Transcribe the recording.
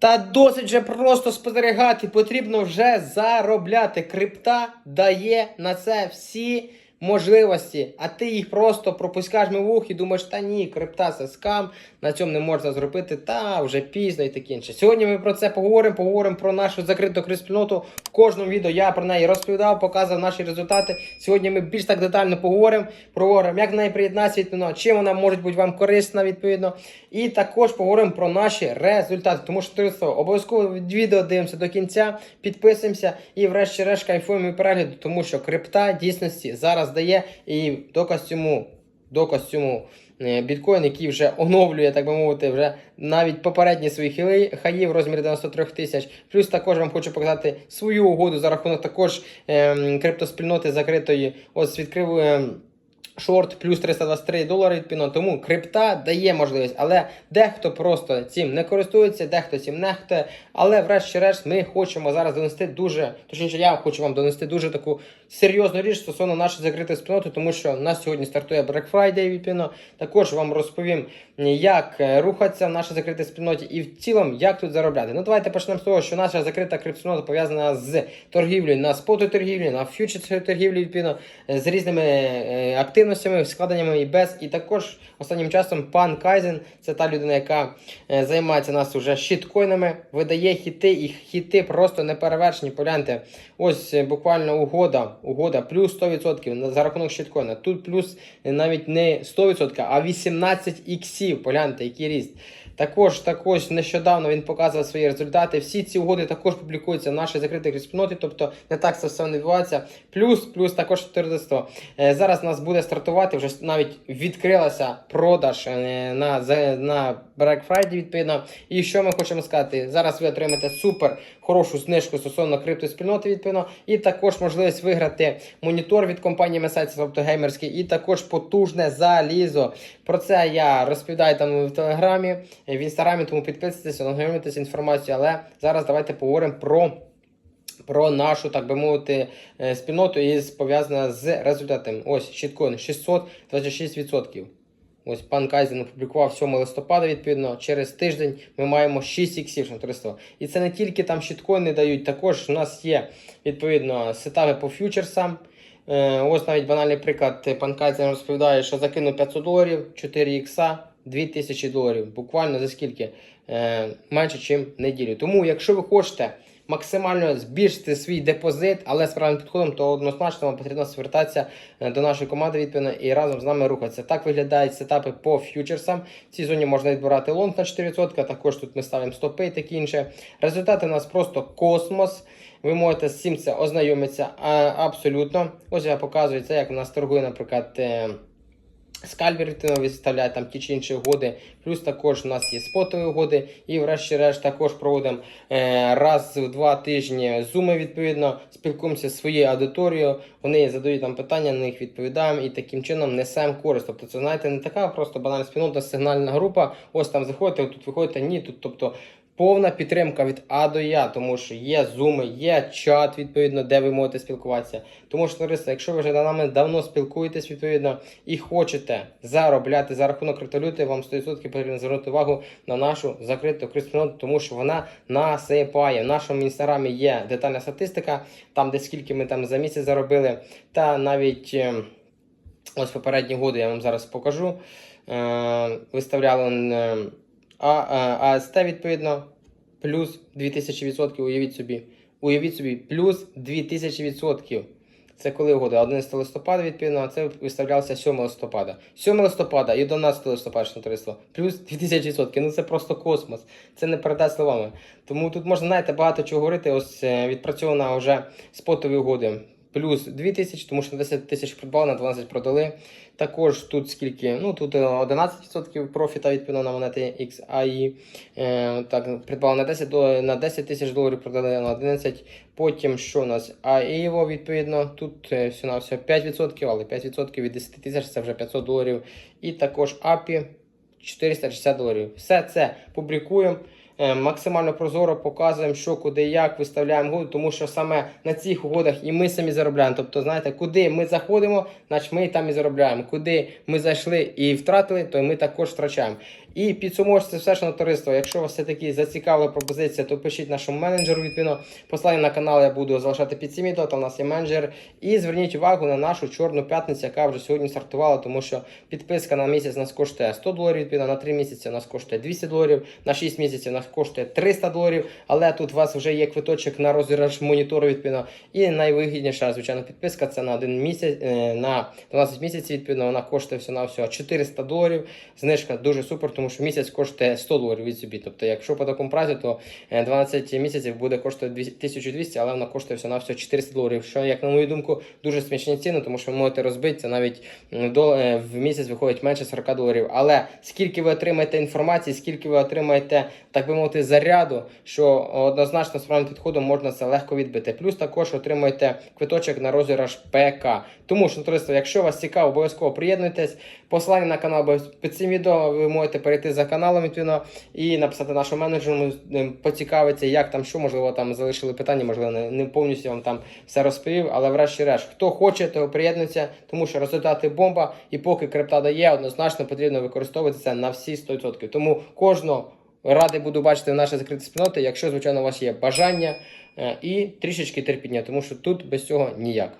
Та досить вже просто спостерігати, потрібно вже заробляти. Крипта дає на це всі можливості, а ти їх просто пропускаєш мимо вух і думаєш, та ні, крипта це скам, на цьому не можна зробити, та вже пізно і таке інше. Сьогодні ми про це поговоримо, поговоримо про нашу закриту криспільноту. В кожному відео я про неї розповідав, показував наші результати. Сьогодні ми більш так детально поговоримо, проговоримо, як неї приєднатися відповідно, чим вона може бути вам корисна відповідно. І також поговоримо про наші результати. Тому що товариство, обов'язково відео дивимося до кінця, підписуємося і врешті-решт кайфуємо від перегляду, тому що крипта дійсності зараз дає і доказ цьому, доказ цьому е, біткоін, який вже оновлює, так би мовити, вже навіть попередні свої хили, хаї в розмірі 93 тисяч. Плюс також вам хочу показати свою угоду за рахунок також ем, криптоспільноти закритої. Ось відкрив. ем, Шорт плюс 323 долари відповідно. Тому крипта дає можливість, але дехто просто цим не користується, дехто цим нехтує. Але врешті-решт ми хочемо зараз донести дуже, точніше, я хочу вам донести дуже таку серйозну річ стосовно нашої закритої спільноти, тому що у нас сьогодні стартує Black Friday відповідно. Також вам розповім, як е, рухатися в нашій закритій спільноті і в цілому, як тут заробляти. Ну давайте почнемо з того, що наша закрита криптоспільнота пов'язана з торгівлею на споту торгівлі, на фьючерс торгівлі, відповідно, з різними е, активностями, складеннями і без. І також останнім часом пан Кайзен, це та людина, яка е, займається нас уже щиткоїнами, видає хіти, і хіти просто неперевершені. Погляньте, ось е, буквально угода, угода плюс 100% за рахунок щиткоїна. Тут плюс е, навіть не 100%, а 18 іксів. Погляньте, який ріст. Також також нещодавно він показував свої результати. Всі ці угоди також публікуються в нашій закритій спільноті, тобто не так це все відбувається. Плюс, плюс також товариство. Е, Зараз нас буде стартувати, вже навіть відкрилася продаж е, на, на Black Friday, відповідно. І що ми хочемо сказати? Зараз ви отримаєте супер хорошу знижку стосовно криптоспільноти, відповідно, і також можливість виграти монітор від компанії MSI, тобто геймерський, і також потужне залізо. Про це я розповідаю там в телеграмі, в інстаграмі, тому підписуйтесь, ознайомитися інформацією. Але зараз давайте поговоримо про. Про нашу, так би мовити, е, спільноту і пов'язана з результатами. Ось щиткоін 626%. Ось пан Кайзен опублікував 7 листопада, відповідно, через тиждень ми маємо 6 іксів на товариство. І це не тільки там щиткоїни дають, також у нас є відповідно сетапи по фьючерсам. Е, ось навіть банальний приклад, е, пан Кайзен розповідає, що закинув 500 доларів, 4 ікса, 2000 доларів. Буквально за скільки? Е, менше, ніж неділю. Тому, якщо ви хочете максимально збільшити свій депозит, але з правильним підходом, то однозначно вам потрібно звертатися е, до нашої команди відповідно і разом з нами рухатися. Так виглядають сетапи по фьючерсам. В цій зоні можна відбирати лонг на 4%, також тут ми ставимо стопи і таке інше. Результати у нас просто космос. Ви можете з цим це ознайомитися абсолютно. Ось я показую це, як у нас торгує, наприклад. Скальбер відповідно виставляє там ті чи інші угоди. Плюс також у нас є спотові угоди. І врешті-решт також проводимо е, раз в два тижні зуми відповідно, спілкуємося зі своєю аудиторією. Вони задають нам питання, на них відповідаємо і таким чином несемо користь. Тобто, це знаєте, не така просто банальна спільнота, сигнальна група. Ось там заходите, тут виходите, ні, тут тобто. Повна підтримка від А до Я, тому що є зуми, є чат, відповідно, де ви можете спілкуватися. Тому що, Лариса, якщо ви вже з нами давно спілкуєтесь, відповідно, і хочете заробляти за рахунок криптовалюти, вам 100% потрібно звернути увагу на нашу закриту криптовалюту, тому що вона насипає. В нашому інстаграмі є детальна статистика, там де скільки ми там за місяць заробили, та навіть. ем, Ось попередні годи я вам зараз покажу. Е, виставляли е, а, а, АСТ відповідно плюс 2000%. Уявіть собі. Уявіть собі, плюс 2000%. Це коли угода? 11 листопада, відповідно, а це виставлялося 7 листопада. 7 листопада і 11 листопада що товариство. Плюс 2000%. Ну це просто космос. Це не передати словами. Тому тут можна, знаєте, багато чого говорити. Ось е, відпрацьована вже спотові угоди. Плюс 2000, тому що на 10 тисяч придбали, на 12 продали. Також тут скільки? Ну тут е, 11% профіта відповідно на монети XAI. Е, так, придбали на 10 доларів, на 10 тисяч доларів, продали на 11. Потім що у нас? AIVO, відповідно, тут е, все на все 5%, але 5% від 10 тисяч це вже 500 доларів. І також API 460 доларів. Все це публікуємо. Е, Максимально прозоро показуємо, що куди, як виставляємо угоду, тому що саме на цих угодах і ми самі заробляємо. Тобто, знаєте, куди ми заходимо, значить ми там і заробляємо. Куди ми зайшли і втратили, то ми також втрачаємо. І підсумовується все, що на товариство. Якщо вас все таки зацікавила пропозиція, то пишіть нашому менеджеру відповідно. Посилання на канал я буду залишати під цим відео, там у нас є менеджер. І зверніть увагу на нашу чорну п'ятницю, яка вже сьогодні стартувала, тому що підписка на місяць нас коштує 100 доларів, відповідно, на 3 місяці у нас коштує 200 доларів, на 6 місяців нас коштує 300 доларів, але тут у вас вже є квиточок на розіграш монітору, відповідно. І найвигідніша, звичайно, підписка це на один місяць, е, на 12 місяців, відповідно, вона коштує всього на всього 400 доларів. Знижка дуже супер, тому що місяць коштує 100 доларів від собі. Тобто, якщо по такому прайсі, то е, 12 місяців буде коштувати 1200, але вона коштує всього на всього 400 доларів. Що, як на мою думку, дуже смішні ціни, тому що ви можете розбити це навіть е, в місяць виходить менше 40 доларів. Але скільки ви отримаєте інформації, скільки ви отримаєте, так би мовити, заряду, що однозначно з правильним підходом можна це легко відбити. Плюс також отримуєте квиточок на розіграш ПК. Тому що, товариство, якщо вас цікаво, обов'язково приєднуйтесь. Посилання на канал під цим відео. Ви можете перейти за каналом відповідно і написати нашому менеджеру, м, поцікавитися, як там що, можливо, там залишили питання, можливо, не, не повністю вам там все розповів. Але врешті-решт, хто хоче, то приєднується, тому що результати бомба, і поки крипта дає, однозначно потрібно використовувати це на всі 100%. Тому кожного радий буду бачити в нашій закритій спільноті, якщо, звичайно, у вас є бажання е, і трішечки терпіння, тому що тут без цього ніяк.